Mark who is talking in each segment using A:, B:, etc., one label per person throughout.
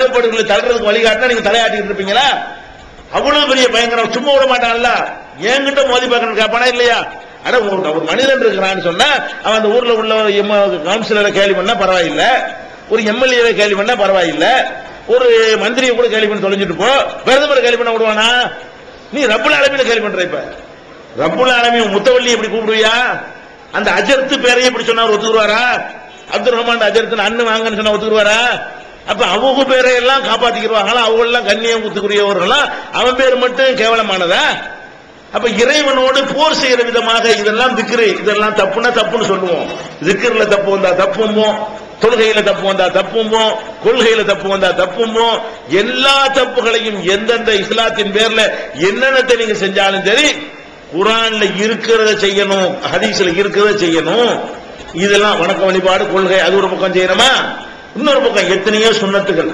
A: ஏற்பாடுகளை தள்ளுறதுக்கு வழிகாட்டினா நீங்க தலையாட்டிட்டு இருப்பீங்களா? அவ்வளவு பெரிய பயங்கரம். சும்மா விட மாட்டான்ல. என்கிட்ட மோதி பார்க்கணும் கேட்பானா இல்லையா? அட ஒரு மனிதன் இருக்கிறான்னு சொன்னா அவன் அந்த ஊர்ல உள்ள எம்- கவுன்சிலரை கேள்வி பண்ணா பரவாயில்ல. ஒரு எம்எல்ஏ கேள்வி பண்ணா பரவாயில்ல. ஒரு மந்திரியை கூட கேள்வி பண்ணி தொலைஞ்சிட்டு போ. பிரதமரை கேள்வி பண்ண விடுவானா? நீ ரப்புல் அலமையில கேள்வி பண்ற இப்ப. ரப்புல் ஆலமீன் முத்தவள்ளி எப்படி கூப்பிடுவியா? அந்த அஜர்த்து பேரையே இப்படி சொன்னா அவர் ஒத்துக்குருவாரா? அப்துல் ரஹ்மான் அஜர்த்து அண்ணன் வாங்கன்னு சொன்னா ஒத்துக்குருவாரா? அப்ப அவங்க பேரை எல்லாம் காப்பாத்திக்கிறாங்களா அவங்க எல்லாம் கண்ணியம் குத்துக்குரியவர்களா? அவன் பேர் மட்டும் கேவலமானதா? அப்ப இறைவனோடு போர் செய்யற விதமாக இதெல்லாம் திக்ரு. இதெல்லாம் தப்புனா தப்புன்னு சொல்லுவோம். திக்ருல தப்பு வந்தா தப்புமோ தொழுகையில தப்பு வந்தா தப்புமோ கொள்கையில தப்பு வந்தா தப்புமோ எல்லா தப்புகளையும் எந்தெந்த இஸ்லாத்தின் பேர்ல என்னென்னத்தை நீங்க செஞ்சாலும் சரி குரான்ல இருக்கிறத செய்யணும் ஹதீஸ்ல இருக்கிறத செய்யணும். இதெல்லாம் வணக்க வழிபாடு கொள்கை அது ஒரு பக்கம் செய்யணுமா? இன்னொரு பக்கம் எத்தனையோ சுண்ணத்துகள்.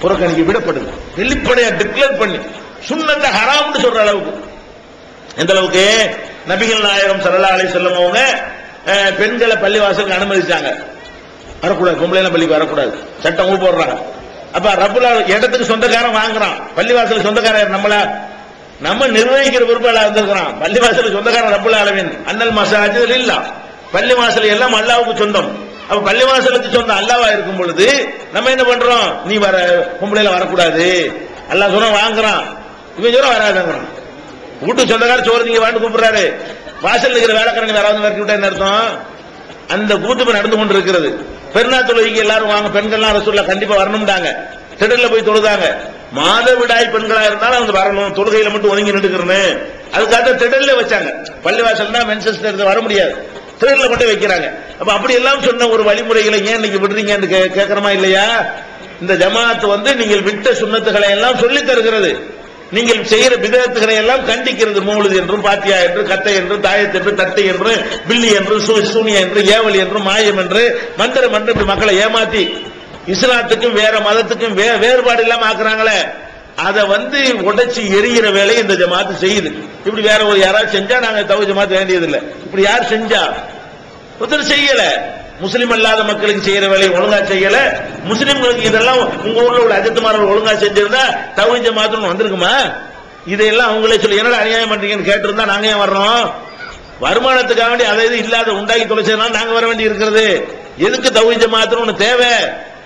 A: புறக்கணிக்க விடப்படுது வெளிப்படையா டிக்ளேர் பண்ணி. சுண்ணத்தை ஹராம்னு சொல்ற அளவுக்கு. எந்த அளவுக்கு? நபிகள் நாயகம் சல்லா அலி செல்லம் அவங்க பெண்களை பள்ளிவாசலுக்கு அனுமதிச்சாங்க. வரக்கூடாது. பொம்பளை பள்ளிக்கு வரக்கூடாது. சட்டம் ஊ போடுறாங்க. அப்ப ரப்புல இடத்துக்கு சொந்தக்காரன் வாங்குறான். பள்ளிவாசல் சொந்தக்காரன் நம்மள நம்ம நிர்வகிக்கிற பொறுப்பாளா இருந்திருக்கிறான். பள்ளிவாசலுக்கு சொந்தக்காரன் ரப்புல அளவின் அண்ணல் மசாஜில் இல்ல. பள்ளிவாசல் எல்லாம் அல்லாவுக்கு சொந்தம். அப்ப பள்ளிவாசலுக்கு சொந்த அல்லாவா இருக்கும் பொழுது நம்ம என்ன பண்றோம்? நீ வர பொம்பளையில வரக்கூடாது. அல்லாஹ் சொன்ன வாங்குறான். இவன் சொல்ல வராதுங்கிறான். வீட்டு சொந்தக்கார சோறு நீங்க வாண்டு கூப்பிடுறாரு. வாசல் இருக்கிற வேலைக்காரங்க யாராவது வரட்டி விட்டா என்ன அர்த்தம்? அந்த கூட்டு நடந்து கொண்டு இருக்கிறது பெருநா தொழுகைக்கு எல்லாரும் வாங்க பெண்கள்லாம் ரசூல்லா கண்டிப்பா வரணும்டாங்க. திடல்ல போய் தொழுதாங்க. மாதவிடாய் பெண்களா இருந்தாலும் அவங்க வரணும். தொழுகையில மட்டும் ஒதுங்கி நின்றுக்கிறேன்னு அதுக்காக திடல்ல வச்சாங்க. பள்ளிவாசல் தான் மென்சஸ் வர முடியாது. திடல்ல மட்டும் வைக்கிறாங்க. அப்ப அப்படி எல்லாம் சொன்ன ஒரு வழிமுறைகளை ஏன் நீங்க விடுறீங்கன்னு கேட்கறமா இல்லையா? இந்த ஜமாத் வந்து நீங்கள் விட்ட சுண்ணத்துகளை எல்லாம் சொல்லி தருகிறது. நீங்கள் செய்கிற விதத்துகளை எல்லாம் கண்டிக்கிறது மூழுது என்றும் பாத்தியா என்று கத்தை என்று தாயத்து என்று தட்டை என்று பில்லி என்று சூனியா என்று ஏவல் என்று மாயம் என்று மந்திரம் என்று மக்களை ஏமாத்தி இஸ்லாத்துக்கும் வேற மதத்துக்கும் வேறுபாடு இல்லாம ஆக்குறாங்களே. அதை வந்து உடைச்சி எரிகிற வேலையை இந்த ஜமாத்து செய்யுது. இப்படி வேற ஒரு யாராவது செஞ்சா நாங்க தவிர ஜமாத்து வேண்டியதில்லை. இப்படி யார் செஞ்சா ஒருத்தர் செய்யல. முஸ்லீம் அல்லாத மக்களுக்கு செய்யற வேலையை ஒழுங்கா செய்யல. முஸ்லீம்களுக்கு இதெல்லாம் உங்க ஊர்ல உள்ள அஜத்துமார்கள் ஒழுங்கா செஞ்சிருந்தா தவிஞ்ச மாத்திரம் வந்திருக்குமா? இதையெல்லாம் அவங்களே சொல்லி என்னடா அநியாயம் பண்றீங்கன்னு கேட்டிருந்தா நாங்க ஏன் வர்றோம்? வருமானத்துக்காக வேண்டி அதை இது இல்லாத உண்டாக்கி தொலைச்சதுனால நாங்க வர வேண்டி இருக்கிறது. எதுக்கு தவிஞ்ச மாத்திரம் ஒண்ணு தேவை?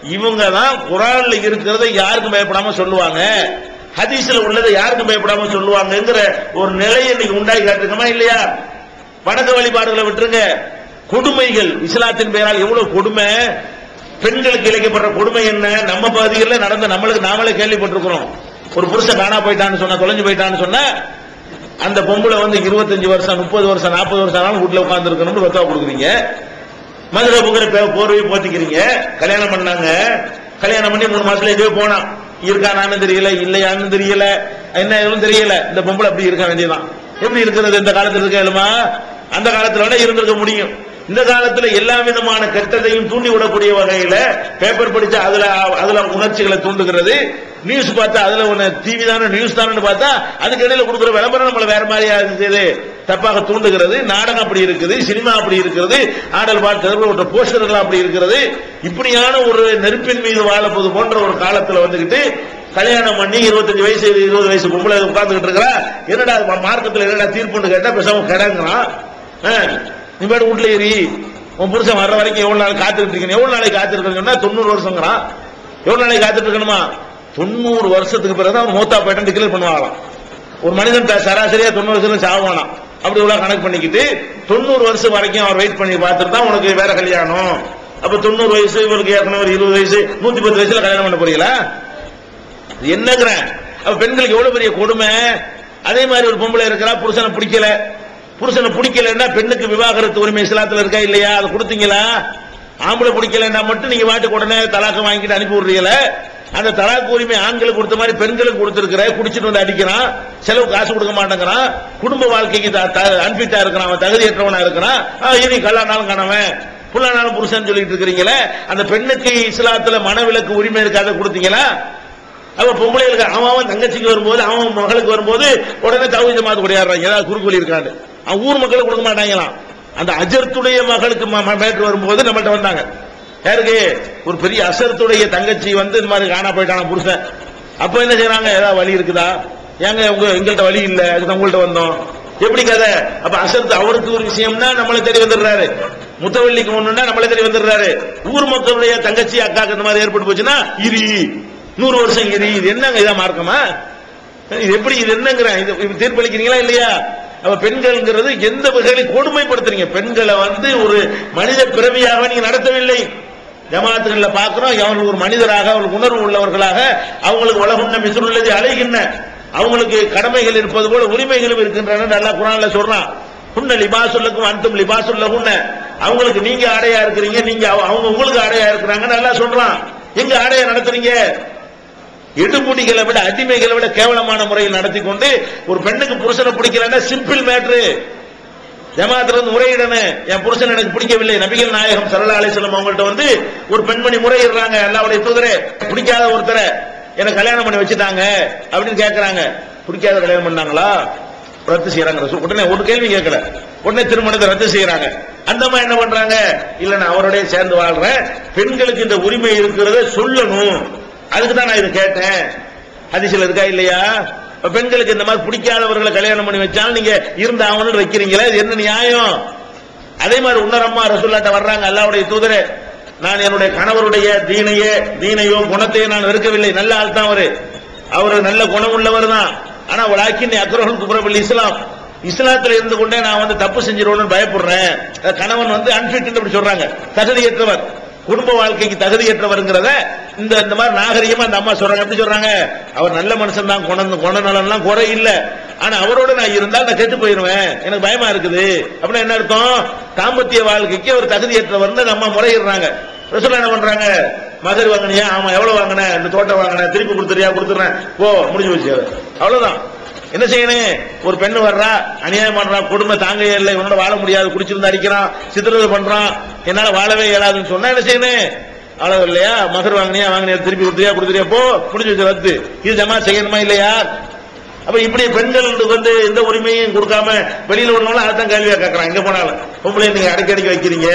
A: இவங்க தான் குரான்ல இருக்கிறத யாருக்கும் பயப்படாம சொல்லுவாங்க. ஹதீஸ்ல உள்ளதை யாருக்கும் பயப்படாம சொல்லுவாங்கங்கிற ஒரு நிலையை இன்னைக்கு உண்டாகி காட்டுக்கமா இல்லையா? வணக்க வழிபாடுகளை விட்டுருங்க. கொடுமைகள். இஸ்லாத்தின் பெயரால் எவ்வளவு கொடுமை? பெண்களுக்கு இழைக்கப்படுற கொடுமை என்ன? நம்ம பகுதிகளில் நடந்த நம்மளுக்கு நாமளே கேள்விப்பட்டிருக்கிறோம். ஒரு புருஷன் காணா போயிட்டான்னு சொன்னா தொலைஞ்சு போயிட்டான்னு சொன்னா அந்த பொம்பளை வந்து இருபத்தஞ்சு வருஷம் முப்பது வருஷம் நாற்பது வருஷம் ஆனாலும் வீட்டில் உட்கார்ந்து இருக்கணும்னு வெத்தா கொடுக்குறீங்க. மதுரை புகர போர்வை போத்திக்கிறீங்க. கல்யாணம் பண்ணாங்க. கல்யாணம் பண்ணி மூணு மாசத்துல இதுவே போனான். இருக்கானான்னு தெரியல இல்லையான்னு தெரியல என்ன எதுவும் தெரியல. இந்த பொம்பளை அப்படி இருக்க வேண்டியதான் எப்படி இருக்கிறது இந்த காலத்துல இருக்க இயலுமா? அந்த காலத்துல இருந்திருக்க முடியும். இந்த காலத்துல எல்லா விதமான கெட்டதையும் தூண்டி விடக்கூடிய வகையில பேப்பர் படிச்சா அதுல அதுல உணர்ச்சிகளை தூண்டுகிறது. நியூஸ் பார்த்தா அதுல ஒண்ணு டிவி தானே நியூஸ் தானே பார்த்தா அதுக்கு இடையில கொடுக்குற விளம்பரம் நம்மள வேற மாதிரியா இருந்தது தப்பாக தூண்டுகிறது. நாடகம் அப்படி இருக்குது. சினிமா அப்படி இருக்கிறது ஆடல் பாட்டு போஸ்டர்கள் அப்படி இருக்கிறது இப்படியான ஒரு நெருப்பின் மீது வாழப்போது போன்ற ஒரு காலத்துல வந்துகிட்டு கல்யாணம் பண்ணி இருபத்தஞ்சு வயசு இருபது வயசு பொம்பளை உட்கார்ந்துகிட்டு இருக்கிறா. என்னடா மார்க்கத்தில் மார்க்கத்துல என்னடா தீர்ப்புன்னு கேட்டா பேசாம கிடங்குறான் ஆ, நீ பாட்டு வீட்டுல ஏறி உன் புருஷன் வர்ற வரைக்கும் எவ்வளவு நாள் காத்துக்கிட்டு இருக்கணும் எவ்வளவு நாளைக்கு காத்திருக்கணும் சொன்னா தொண்ணூறு வருஷங்கிறான் எவ்வளவு நாளைக்கு காத்துட்டு இருக்கணுமா? தொண்ணூறு வருஷத்துக்கு பிறகு அவன் மூத்தா போயிட்டு டிக்ளேர் பண்ணுவாங்களாம். ஒரு மனிதன் சராசரியா தொண்ணூறு வருஷம் சாவானாம் அப்படி இவ்வளவு கணக்கு பண்ணிக்கிட்டு தொண்ணூறு வருஷம் வரைக்கும் அவர் வெயிட் பண்ணி பார்த்துட்டு தான் உனக்கு வேற கல்யாணம். அப்ப தொண்ணூறு வயசு இவருக்கு ஏற்கனவே ஒரு இருபது வயசு நூத்தி பத்து வயசுல கல்யாணம் பண்ண போறீங்களா? என்னங்கிறேன். அப்ப பெண்களுக்கு எவ்வளவு பெரிய கொடுமை? அதே மாதிரி ஒரு பொம்பளை இருக்கிறா புருஷனை பிடிக்கல. புருஷனை பிடிக்கலன்னா பெண்ணுக்கு விவாகரத்து உரிமை இஸ்லாத்துல இருக்கா இல்லையா? அதை கொடுத்தீங்களா? ஆம்பளை பிடிக்கலன்னா மட்டும் நீங்க வாட்டுக்கு உடனே தலாக்கம் வாங்கிட்டு அனுப்பி விடுறீங்கள? அந்த தலாக்கு உரிமை ஆண்களுக்கு கொடுத்த மாதிரி பெண்களுக்கு கொடுத்துருக்கிற குடிச்சிட்டு வந்து அடிக்கிறான் செலவு காசு கொடுக்க மாட்டேங்கிறான் குடும்ப வாழ்க்கைக்கு அன்பிட்டா இருக்கிறான் அவன் தகுதியற்றவனா இருக்கிறான். இனி கல்லானாலும் காணவன் புல்லானாலும் புருஷன் சொல்லிட்டு இருக்கிறீங்களே? அந்த பெண்ணுக்கு இஸ்லாத்துல மனவிலக்கு உரிமை இருக்காத கொடுத்தீங்களா? அவ பொம்பளைகளுக்கு அவன் அவன் தங்கச்சிக்கு வரும்போது அவன் மகளுக்கு வரும்போது உடனே தகுதி மாத்து கொடையாடுறாங்க. ஏதாவது குறுக்கு இருக்காண்டு ஊர் மக்களுக்கு கொடுக்க மாட்டாங்களாம் அந்த அஜர்த்துடைய மகளுக்கு மேட்ரு வரும்போது நம்மள்ட்ட வந்தாங்க. யாருக்கு? ஒரு பெரிய அசரத்துடைய தங்கச்சி வந்து இந்த மாதிரி காணா போயிட்டான புருஷன். அப்ப என்ன செய்யறாங்க ஏதாவது வழி இருக்குதா? ஏங்க உங்க எங்கள்கிட்ட வழி இல்ல. அதுக்கு உங்கள்ட்ட வந்தோம். எப்படி கதை? அப்ப அசரத்து அவருக்கு ஒரு விஷயம்னா நம்மளை தேடி வந்துடுறாரு. முத்தவள்ளிக்கு ஒண்ணுன்னா நம்மளை தேடி வந்துடுறாரு. ஊர் மக்களுடைய தங்கச்சி அக்காக்கு இந்த மாதிரி ஏற்பட்டு போச்சுன்னா இரி நூறு வருஷம் இரி. இது என்னங்க? இதா மார்க்கமா? இது எப்படி இது என்னங்கிற இது தீர்ப்பளிக்கிறீங்களா இல்லையா? அப்ப பெண்கள்ங்கிறது எந்த வகையிலும் கொடுமைப்படுத்துறீங்க. பெண்களை வந்து ஒரு மனித பிறவியாக நீங்க நடத்தவில்லை. ஜமாத்துகளில் பார்க்கிறோம் அவர்கள் ஒரு மனிதராக அவங்களுக்கு உணர்வு உள்ளவர்களாக அவங்களுக்கு உலகம் உள்ளது அழைகின்ற அவங்களுக்கு கடமைகள் இருப்பது போல உரிமைகளும் இருக்கின்றன நல்லா குரான்ல சொல்றான். புண்ண லிபாசுல்லக்கும் லிபாசுல்ல உன்னை அவங்களுக்கு நீங்க ஆடையா இருக்கிறீங்க நீங்க அவ- அவங்க உங்களுக்கு ஆடையா இருக்கிறாங்க நல்லா சொல்றான். எங்க ஆடையா நடத்துறீங்க? எடுபுடிகளை விட அடிமைகளை விட கேவலமான முறையில் நடத்தி கொண்டு ஒரு பெண்ணுக்கு புருஷனை பிடிக்கலன்னா சிம்பிள் மேட்ரு ஜமாத்துல இருந்து முறையிடணும். என் புருஷன் எனக்கு பிடிக்கவில்லை. நபிகள் நாயகம் சல்லா அலிஸ்லாம் அவங்கள்ட்ட வந்து ஒரு பெண்மணி முறையிடுறாங்க. எல்லாவுடைய தூதரே பிடிக்காத ஒருத்தரை எனக்கு கல்யாணம் பண்ணி வச்சுட்டாங்க அப்படின்னு கேட்கறாங்க பிடிக்காத கல்யாணம் பண்ணாங்களா? ரத்து செய்யறாங்க உடனே ஒரு கேள்வி கேட்கல. உடனே திருமணத்தை ரத்து செய்யறாங்க அந்த அம்மா என்ன பண்றாங்க? இல்ல நான் அவருடைய சேர்ந்து வாழ்றேன். பெண்களுக்கு இந்த உரிமை இருக்கிறத சொல்லணும். அதுக்கு தான் நான் இதை கேட்டேன்? ஹதீஸ்ல இருக்கா இல்லையா? பெண்களுக்கு இந்த மாதிரி பிடிக்காதவர்களை கல்யாணம் பண்ணி வச்சாலும் நீங்க இருந்த ஆகணும்னு வைக்கிறீங்களே இது என்ன நியாயம்? அதே மாதிரி உன்னரம்மா ரசூல்லாட்ட வர்றாங்க அல்லாவுடைய தூதரே. நான் என்னுடைய கணவருடைய தீனையே தீனையோ குணத்தையோ நான் வெறுக்கவில்லை. நல்ல ஆள் தான் அவரு. அவரு நல்ல குணம் உள்ளவர் தான். ஆனா வலாக்கின் அக்ரஹல் குப்ரபில் இஸ்லாம். இஸ்லாத்துல இருந்து கொண்டே நான் வந்து தப்பு செஞ்சிருவோம்னு பயப்படுறேன். கணவன் வந்து அன்பிட் அப்படி சொல்றாங்க. தகுதியற்றவர். குடும்ப வாழ்க்கைக்கு தகுதியற்றவருங்கிறத இந்த இந்த மாதிரி நாகரிகமா அந்த அம்மா சொல்றாங்க. எப்படி சொல்றாங்க? அவர் நல்ல மனுஷன் தான் குணம் குணநலன்லாம் குறை இல்ல. ஆனா அவரோட நான் இருந்தால் நான் கெட்டு போயிருவேன் எனக்கு பயமா இருக்குது. அப்படின்னா என்ன அர்த்தம்? தாம்பத்திய வாழ்க்கைக்கு அவர் தகுதியற்றவர்னு அந்த அம்மா முறையிடுறாங்க. ரசூல் என்ன பண்றாங்க? மகர் வாங்கினியா? ஆமா எவ்வளவு வாங்கின இந்த தோட்டம் வாங்கின திருப்பி கொடுத்துறியா? கொடுத்துறேன். போ முடிஞ்சு போச்சு. அவ்வளவுதான். என்ன செய்யணும்? ஒரு பெண்ணு வர்றா அநியாயம் பண்றான் கொடுமை தாங்கவே இல்லை இவனோட வாழ முடியாது குடிச்சிருந்து அடிக்கிறான் சித்திரவதை பண்றான் என்னால வாழவே இயலாதுன்னு சொன்னா என்ன செய்யணும்? அளவு இல்லையா? மகர் வாங்கினியா வாங்கினியா திருப்பி கொடுத்துறியா கொடுத்துறியா போ முடிஞ்சு வச்சு ரத்து. இது ஜமா செய்யணுமா இல்லையா? அப்ப இப்படி பெண்களுக்கு வந்து எந்த உரிமையும் கொடுக்காம வெளியில உள்ளவங்க அதான் கேள்வியா கேட்கறான் எங்க போனாலும். பொம்பளை நீங்க அடிக்கடிக்கு வைக்கிறீங்க.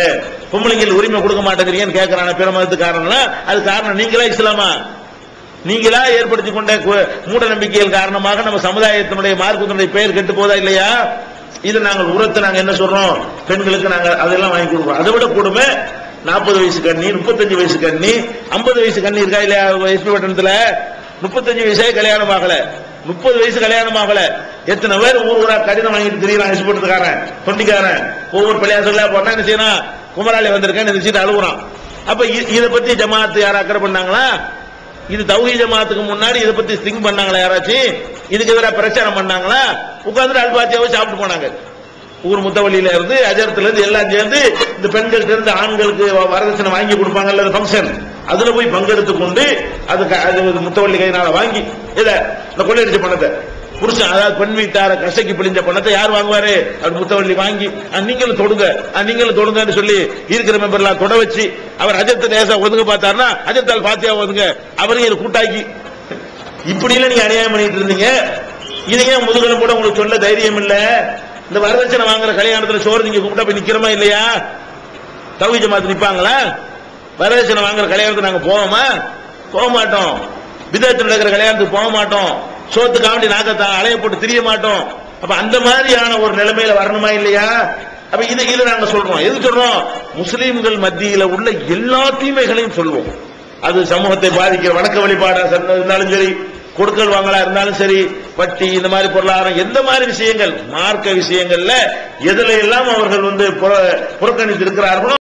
A: பொம்பளைங்களுக்கு உரிமை கொடுக்க மாட்டேங்கிறீங்கன்னு கேட்கறான பிற மதத்து காரணம்னா அது காரணம் நீங்களா இஸ்லாமா? நீங்களா ஏற்படுத்தி கொண்ட மூட நம்பிக்கைகள் காரணமாக நம்ம சமுதாயத்தினுடைய மார்க்கத்தினுடைய பெயர் கெட்டு போதா இல்லையா? இது நாங்கள் உரத்தை நாங்க என்ன சொல்றோம்? பெண்களுக்கு நாங்க அதெல்லாம் வாங்கி கொடுக்குறோம். அதை விட கொடுமை நாற்பது வயசு கண்ணி முப்பத்தஞ்சு வயசு கண்ணி ஐம்பது வயசு கண்ணி இருக்கா இல்லையா எஸ்பி பட்டணத்துல? முப்பத்தஞ்சு வயசே கல்யாணம் ஆகல. முப்பது வயசு கல்யாணம் ஆகல. எத்தனை பேர் ஊர் ஊரா கடிதம் வாங்கிட்டு திரியறான் எஸ்பி பட்டத்துக்காரன் தொண்டிக்காரன். ஒவ்வொரு பிள்ளையாசல்லா போனா என்ன செய்யணும் குமராளி வந்திருக்கேன் நினைச்சிட்டு அழுகுறான். அப்ப இதை பத்தி ஜமாத்து யாரும் அக்கறை பண்ணாங்களா? இது தௌஹி ஜமாத்துக்கு முன்னாடி இதை பத்தி திங்க் பண்ணாங்களா யாராச்சும் இதுக்கு எதிராக பிரச்சாரம் பண்ணாங்களா? உட்காந்துட்டு அல்பாத்தியாவை சாப்பிட்டு போனாங்க. ஊர் முத்தவள்ளியில இருந்து அஜரத்துல இருந்து எல்லாம் சேர்ந்து இந்த பெண்கள்ட்ட இருந்து ஆண்களுக்கு வ- வரதட்சணை வாங்கி கொடுப்பாங்கல்ல ஃபங்க்ஷன் அதுல போய் பங்கெடுத்து கொண்டு அது முத்தவள்ளி கையினால வாங்கி இத இந்த கொள்ளையடிச்ச பணத்தை புருஷன் அதாவது பெண் வீட்டார கசைக்கு பிழிஞ்ச பணத்தை யார் வாங்குவாரு? அவர் முத்தவள்ளி வாங்கி "ஆ, நீங்களும் தொடுங்க. நீங்களும் தொடுங்கன்னு சொல்லி இருக்கிற மெம்பர்லாம் தொட வச்சு அவர் அஜத்தை லேசா ஒதுங்க பார்த்தாருன்னா அஜத்தால் பாத்தியா ஒதுங்க. அவரையும் இதை கூட்டாக்கி. இப்படி இல்ல நீங்க அநியாயம் பண்ணிட்டு இருந்தீங்க. இதையே ஏன் முதுகலும் கூட உங்களுக்கு சொல்ல தைரியம் இல்ல? இந்த வரதட்சணை வாங்குற கல்யாணத்துல சோறு நீங்க கூப்பிட்டா போய் நிக்கிறோமா இல்லையா? தவி ஜமாத்து நிப்பாங்களா? வரதட்சணை வாங்குற கல்யாணத்துக்கு நாங்க போவோமா? போக மாட்டோம். விதத்தில் நடக்கிற கல்யாணத்துக்கு போக மாட்டோம். சோத்துக்காண்டி நாங்க அலைய போட்டு திரிய மாட்டோம். அப்ப அந்த மாதிரியான ஒரு நிலைமையில வரணுமா இல்லையா? அப்ப இது இது நாங்க சொல்றோம். எது சொல்றோம்? முஸ்லீம்கள் மத்தியில உள்ள எல்லா தீமைகளையும் சொல்வோம் அது சமூகத்தை பாதிக்கிற வணக்க வழிபாடா இருந்தாலும் சரி கொடுக்கல் வாங்கலா இருந்தாலும் சரி வட்டி இந்த மாதிரி பொருளாதாரம் எந்த மாதிரி விஷயங்கள் மார்க்க விஷயங்கள்ல எதுல எல்லாம் அவர்கள் வந்து புறக்கணித்து இருக்கிறார்களோ